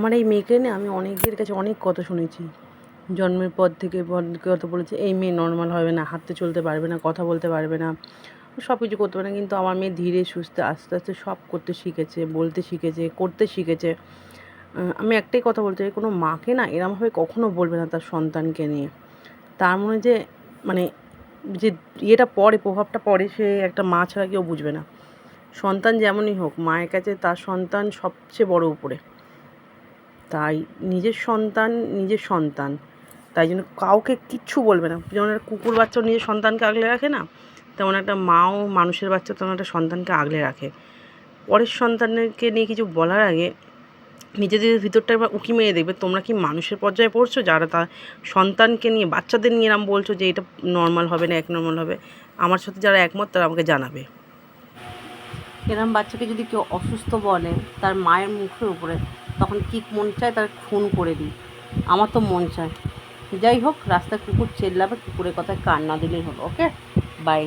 আমার এই মেয়েকে নিয়ে আমি অনেকের কাছে অনেক কথা শুনেছি। জন্মের পর থেকে কত বলেছে, এই মেয়ে নর্মাল হবে না, হাঁটতে চলতে পারবে না, কথা বলতে পারবে না সব কিছু করতে পারে না। কিন্তু আমার মেয়ে ধীরে, সুস্থে, আস্তে আস্তে সব করতে শিখেছে, বলতে শিখেছে, করতে শিখেছে। আমি একটাই কথা বলতে চাই, কোনো মাকে না এরমভাবে কখনো বলবে না তার সন্তানকে নিয়ে। তার মনে যে মানে যে ইয়েটা পড়ে প্রভাবটা পড়ে সে একটা মা ছাড়া কেউ বুঝবে না। সন্তান যেমনই হোক, মায়ের কাছে তার সন্তান সবচেয়ে বড় উপরে। তাই নিজের সন্তান নিজের সন্তান। তাই জন্য কাউকে কিচ্ছু বলবে না। যেমন একটা কুকুর বাচ্চাও নিজের সন্তানকে আগলে রাখে না, তেমন একটা মাও মানুষের বাচ্চা তেমন একটা সন্তানকে আগলে রাখে। পরের সন্তানকে নিয়ে কিছু বলার আগে নিজেদের ভিতরটা একবার উঁকি মেরে দেখবে, তোমরা কি মানুষের পর্যায়ে পড়ছো? যারা তার সন্তানকে নিয়ে বাচ্চাদের নিয়ে এরম বলছো যে এটা নর্মাল হবে না, এক নর্মাল হবে, আমার সাথে যারা একমত তারা আমাকে জানাবে। এরম বাচ্চাকে যদি কেউ অসুস্থ বলে, তার মায়ের মুখের উপরে তখন কি মন চায় তার খুন করে দিই। আমার তো মন চায়। যাই হোক, রাস্তায় কুকুর চেল্লাবে, কুকুরের কথায় কান না দিলেই হলো ওকে বাই